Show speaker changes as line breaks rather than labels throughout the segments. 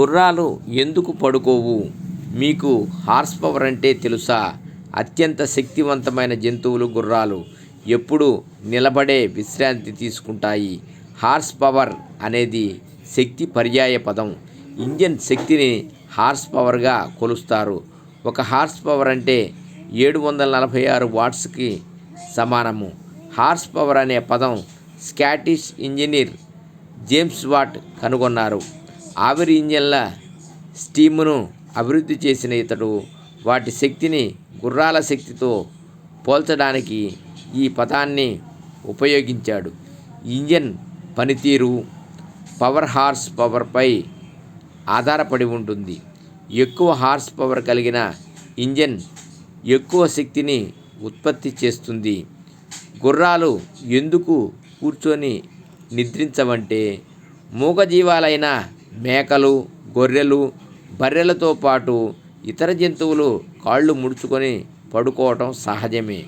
గుర్రాలు ఎందుకు పడుకోవు? మీకు హార్స్ పవర్ అంటే తెలుసా? అత్యంత శక్తివంతమైన జంతువులు గుర్రాలు ఎప్పుడు నిలబడే విశ్రాంతి తీసుకుంటాయి. హార్స్ పవర్ అనేది శక్తి పర్యాయ పదం. ఇంజన్ శక్తిని హార్స్ పవర్గా కొలుస్తారు. ఒక హార్స్ పవర్ అంటే ఏడు వందల నలభై ఆరు వాట్స్కి సమానము. హార్స్ పవర్ అనే పదం స్కాటిష్ ఇంజనీర్ జేమ్స్ వాట్ కనుగొన్నారు. ఆవిరి ఇంజన్ల స్టీమును అభివృద్ధి చేసిన ఇతడు వాటి శక్తిని గుర్రాల శక్తితో పోల్చడానికి ఈ పదాన్ని ఉపయోగించాడు. ఇంజన్ పనితీరు పవర్ హార్స్ పవర్పై ఆధారపడి ఉంటుంది. ఎక్కువ హార్స్ పవర్ కలిగిన ఇంజన్ ఎక్కువ శక్తిని ఉత్పత్తి చేస్తుంది. గుర్రాలు ఎందుకు కూర్చొని నిద్రించవంటే మూగజీవాలైన మేకలు గొర్రెలు బర్రెలతో పాటు ఇతర జంతువులు కాళ్ళు ముడుచుకొని పడుకోవటం సహజమే.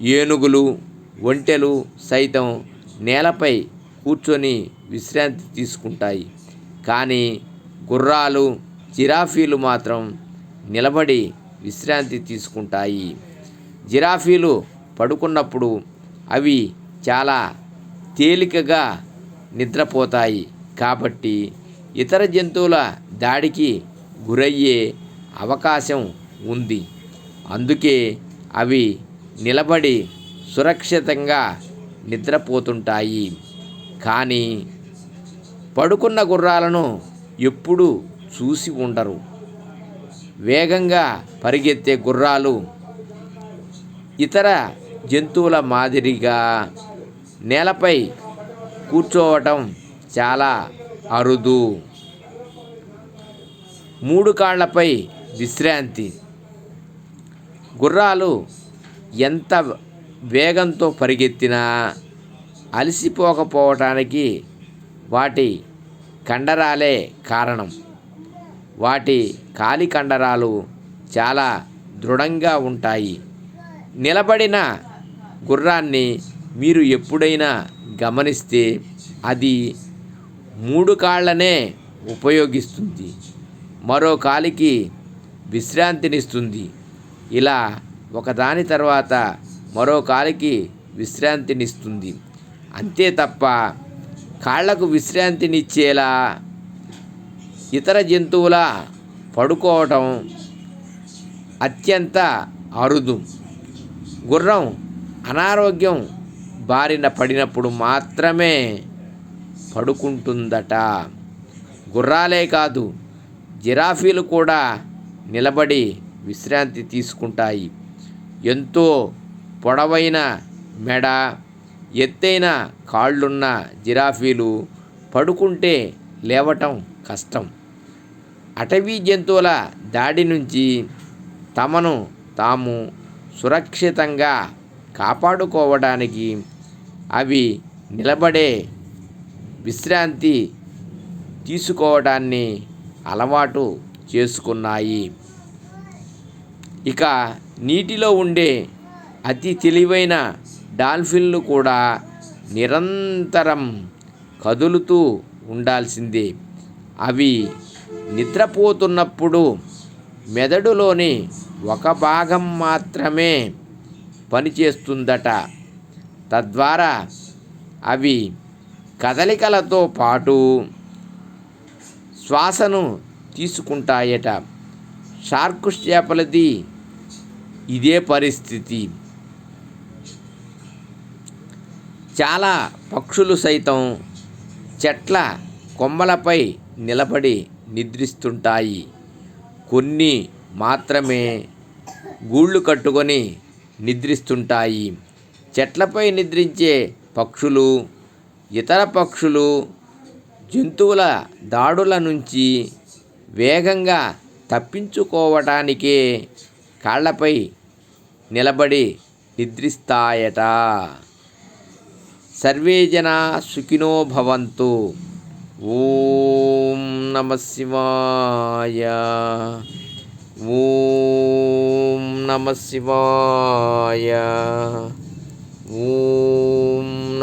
ఏనుగులు ఒంటెలు సైతం నేలపై కూర్చొని విశ్రాంతి తీసుకుంటాయి. కానీ గుర్రాలు జిరాఫీలు మాత్రం నిలబడి విశ్రాంతి తీసుకుంటాయి. జిరాఫీలు పడుకున్నప్పుడు అవి చాలా తేలికగా నిద్రపోతాయి. కాబట్టి ఇతర జంతువుల దాడికి గురయ్యే అవకాశం ఉంది. అందుకే అవి నిలబడి సురక్షితంగా నిద్రపోతుంటాయి. కానీ పడుకున్న గుర్రాలను ఎప్పుడూ చూసి ఉండరు. వేగంగా పరిగెత్తే గుర్రాలు ఇతర జంతువుల మాదిరిగా నేలపై కూర్చోవటం చాలా అరుదు. మూడు కాళ్ళపై విశ్రాంతి. గుర్రాలు ఎంత వేగంతో పరిగెత్తినా అలసిపోకపోవటానికి వాటి కండరాలే కారణం. వాటి కాలి కండరాలు చాలా దృఢంగా ఉంటాయి. నిలబడిన గుర్రాన్ని మీరు ఎప్పుడైనా గమనిస్తే అది మూడు కాళ్ళనే ఉపయోగిస్తుంది. మరో కాలికి విశ్రాంతినిస్తుంది. ఇలా ఒకదాని తర్వాత మరో కాలికి విశ్రాంతినిస్తుంది. అంతే తప్ప కాళ్ళకు విశ్రాంతినిచ్చేలా ఇతర జంతువుల పడుకోవటం అత్యంత అరుదు. గుర్రం అనారోగ్యం బారిన పడినప్పుడు మాత్రమే పడుకుంటుందట. గుర్రాలే కాదు జిరాఫీలు కూడా నిలబడి విశ్రాంతి తీసుకుంటాయి. ఎంతో పొడవైన మెడ ఎత్తైన కాళ్ళున్న జిరాఫీలు పడుకుంటే లేవటం కష్టం. అటవీ జంతువుల దాడి నుంచి తమను తాము సురక్షితంగా కాపాడుకోవడానికి అవి నిలబడే విశ్రాంతి తీసుకోవడాన్ని అలవాటు చేసుకున్నాయి. ఇక నీటిలో ఉండే అతి తెలివైన డాల్ఫిన్లు కూడా నిరంతరం కదులుతూ ఉండాల్సిందే. అవి నిద్రపోతున్నప్పుడు మెదడులోని ఒక భాగం మాత్రమే పనిచేస్తుందట. తద్వారా అవి కదలికలతో పాటు శ్వాసను తీసుకుంటాయట. షార్క్ చేపలది ఇదే పరిస్థితి. చాలా పక్షులు సైతం చెట్ల కొమ్మలపై నిలబడి నిద్రిస్తుంటాయి. కొన్ని మాత్రమే గూళ్ళు కట్టుకొని నిద్రిస్తుంటాయి. చెట్లపై నిద్రించే పక్షులు ఇతర పక్షులు జంతువుల దాడుల నుంచి వేగంగా తప్పించుకోవటానికే కాళ్ళపై నిలబడి నిద్రిస్తాయట. సర్వే జనా సుఖినో భవంతు. ఓం నమ శివాయ. ఓం నమ శివాయ.